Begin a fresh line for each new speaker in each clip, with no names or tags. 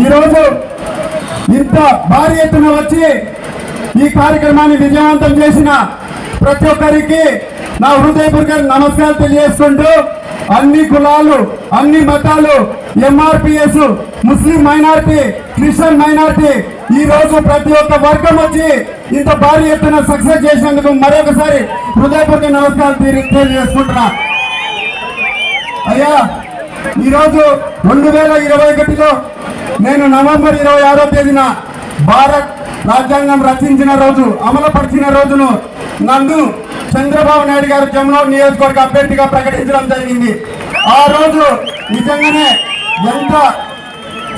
ఈరోజు ఇంత భారీ ఎత్తున వచ్చి ఈ కార్యక్రమాన్ని విజయవంతం చేసిన ప్రతి ఒక్కరికి నా హృదయపూర్వక నమస్కారాలు తెలియజేసుకుంటూ అన్ని కులాలు అన్ని మతాలు MRPS Muslim minority Christian minority ఈ రోజు ప్రతి ఒక్క వర్గం వచ్చి ఇంత భారీ ఎత్తున సక్సెస్ చేసినందుకు మరొకసారి హృదయపూర్వక నమస్కారాలు తెలియజేసుకుంటున్నా. అయ్యా ఈరోజు రెండు వేల ఇరవై ఒకటిలో నేను నవంబర్ ఇరవై ఆరో తేదీన భారత్ రాజ్యాంగం రచించిన రోజు అమలుపరిచిన రోజును నన్ను చంద్రబాబు నాయుడు గారు జమ్మూ నియోజకవర్గ అభ్యర్థిగా ప్రకటించడం జరిగింది. ఆ రోజు నిజంగానే ఎంత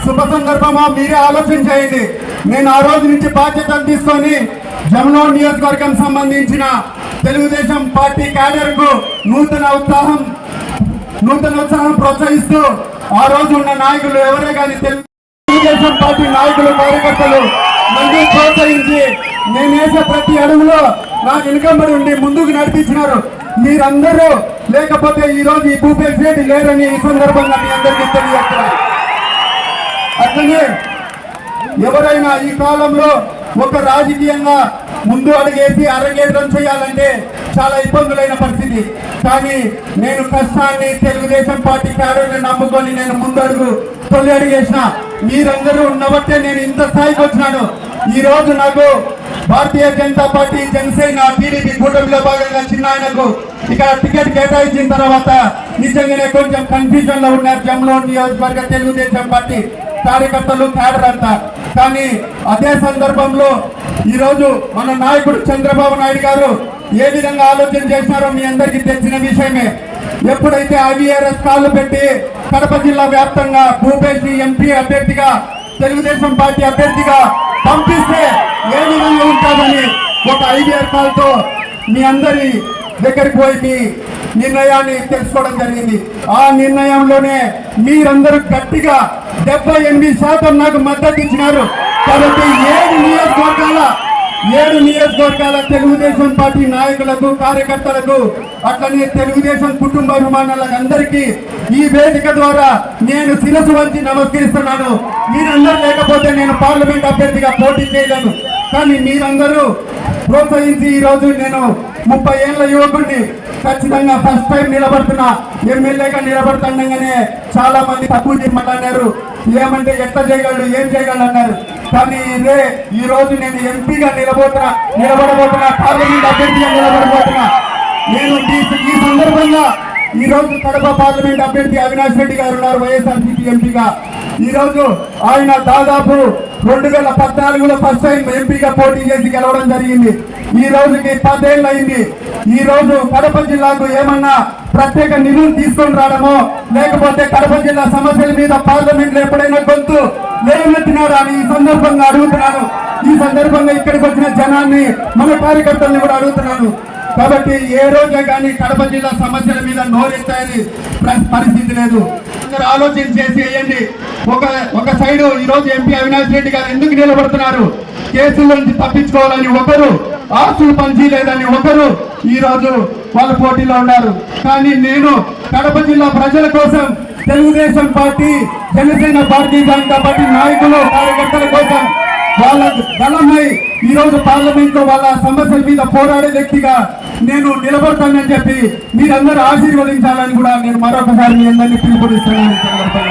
శుభ సందర్భమో మీరే ఆలోచన చేయండి. నేను ఆ రోజు నుంచి బాధ్యతలు తీసుకొని జమునో నియోజకవర్గం సంబంధించిన తెలుగుదేశం పార్టీ క్యాడర్కు నూతన ఉత్సాహం నూతన ఉత్సాహం ప్రోత్సహిస్తూ ఆ రోజు ఉన్న నాయకులు ఎవరే కానీ తెలుగుదేశం పార్టీ నాయకులు కార్యకర్తలు మళ్ళీ ప్రోత్సహించి నేను వేసే ప్రతి అడుగులో నాకు వెనుకబడి ఉండి ముందుకు నడిపించినారు. మీరందరూ లేకపోతే ఈ రోజు ఈ భూపేష్ రెడ్డి లేరని ఈ సందర్భంగా మీ అందరికీ తెలియజేస్తున్నారు అట్లనే ఎవరైనా ఈ కాలంలో ఒక రాజకీయంగా ముందు అడిగేసి అరంగేట్రం చేయాలంటే చాలా ఇబ్బందులైన పరిస్థితి. కానీ నేను కష్టాన్ని తెలుగుదేశం పార్టీ క్యాడర్ని నమ్ముకొని నేను ముందు అడుగు తొలి అడిగేసిన మీరందరూ ఉన్నబట్టే నేను ఇంత స్థాయికి వచ్చినాను. ఈ రోజు నాకు భారతీయ జనతా పార్టీ జనసేన టీడీపీ కూటమిలో భాగంగా చిన్న ఆయనకు ఇక్కడ టికెట్ కేటాయించిన తర్వాత నిజంగానే కొంచెం కన్ఫ్యూజన్లో ఉన్నారు జమ్మూ నియోజకవర్గ తెలుగుదేశం పార్టీ కార్యకర్తలు క్యాడర్ అంతా. కానీ అదే సందర్భంలో ఈరోజు మన నాయకుడు చంద్రబాబు నాయుడు గారు ఏ విధంగా ఆలోచన చేశారో మీ అందరికీ తెలిసిన విషయమే. ఎప్పుడైతే ఐవీఆర్ఎస్ కాళ్ళు పెట్టి కడప జిల్లా వ్యాప్తంగా భూపేష్ ఎంపీ అభ్యర్థిగా తెలుగుదేశం పార్టీ అభ్యర్థిగా పంపిస్తే ఏ విధంగా ఉంటుందని ఒక ఐవీఆర్ కాల్తో మీ అందరి దగ్గరికి పోయి మీ నిర్ణయాన్ని తెలుసుకోవడం జరిగింది. ఆ నిర్ణయంలోనే మీరందరూ గట్టిగా డెబ్బై ఎనిమిది శాతం నాకు మద్దతు ఇచ్చినారు. కాబట్టి ఏడు నియోజకవర్గాల ఏడు నియోజకవర్గాల తెలుగుదేశం పార్టీ నాయకులకు కార్యకర్తలకు అట్లనే తెలుగుదేశం కుటుంబ అభిమానులకు అందరికీ ఈ వేదిక ద్వారా నేను శిరసు వంచి నమస్కరిస్తున్నాను. మీరందరూ లేకపోతే నేను పార్లమెంట్ అభ్యర్థిగా పోటీ చేయలేను. కానీ మీరందరూ ప్రోత్సహించి ఈరోజు నేను ముప్పై ఏళ్ళ యువకుడిని ఖచ్చితంగా ఫస్ట్ టైం నిలబడుతున్న. ఎమ్మెల్యేగా నిలబడుతుండగానే చాలా మంది తక్కువ చేయమన్నారు ఏమంటే ఎట్లా చేయగలడు ఏం చేయగలడు అన్నారు. కానీ ఇదే ఈ రోజు నేను ఎంపీగా నిలబోతున్నా నిలబడబోతున్నా పార్లమెంట్ అభ్యర్థిగా నిలబడబోతున్నా. నేను ఈ సందర్భంగా ఈ రోజు కడప పార్లమెంట్ అభ్యర్థి అవినాష్ రెడ్డి గారు ఉన్నారు వైఎస్ఆర్సీపీ ఎంపీగా. ఈ రోజు ఆయన దాదాపు రెండు వేల పద్నాలుగులో ఫస్ట్ టైం ఎంపీగా పోటీ చేసి గెలవడం జరిగింది. ఈ రోజుకి పదేళ్ళు అయింది. ఈ రోజు కడప జిల్లాకు ఏమన్నా ప్రత్యేక నిధులు తీసుకొని రావడమో లేకపోతే కడప జిల్లా సమస్యల మీద పార్లమెంట్లో ఎప్పుడైనా గొంతు లేవనెత్తినారా అని ఈ సందర్భంగా అడుగుతున్నాను ఈ సందర్భంగా ఇక్కడికి వచ్చిన జనాన్ని మన కార్యకర్తల్ని కూడా అడుగుతున్నాను కాబట్టి ఏ రోజే కానీ కడప జిల్లా సమస్యల మీద నోరెత్తాయని పరిస్థితి లేదు. అందరూ ఆలోచన చేసి వేయండి. ఒక ఒక సైడు ఈ రోజు ఎంపీ అవినాష్ రెడ్డి గారు ఎందుకు నిలబడుతున్నారు? కేసుల నుంచి తప్పించుకోవాలని ఒకరు ఆస్తులు పనిచేయలేదని ఒకరు ఈ రోజు వాళ్ళ పోటీలో ఉన్నారు. కానీ నేను కడప జిల్లా ప్రజల కోసం తెలుగుదేశం పార్టీ జనసేన భారతీయ జనతా పార్టీ నాయకులు కార్యకర్తల కోసం వాళ్ళ బలమై ఈ రోజు పార్లమెంట్లో వాళ్ళ సమస్యల మీద పోరాడే వ్యక్తిగా నేను నిలబడతానని చెప్పి మీరందరూ ఆశీర్వదించాలని కూడా నేను మరొకసారి మీ అందరినీ పిలుపునిస్తున్నాను